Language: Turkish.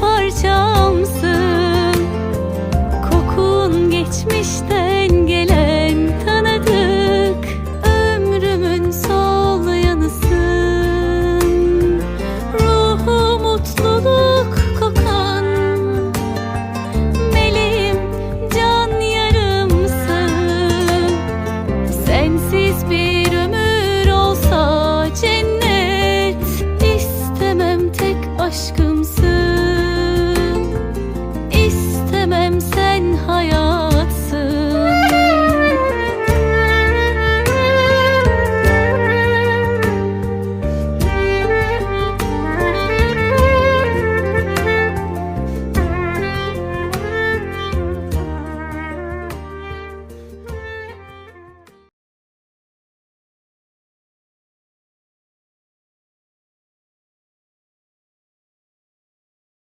parçamsın. Kokun geçmişten gelen tanıdık Ömrümün sol yanısın. Ruhu mutluluk kokan Belim can yarımsın. Sensiz bir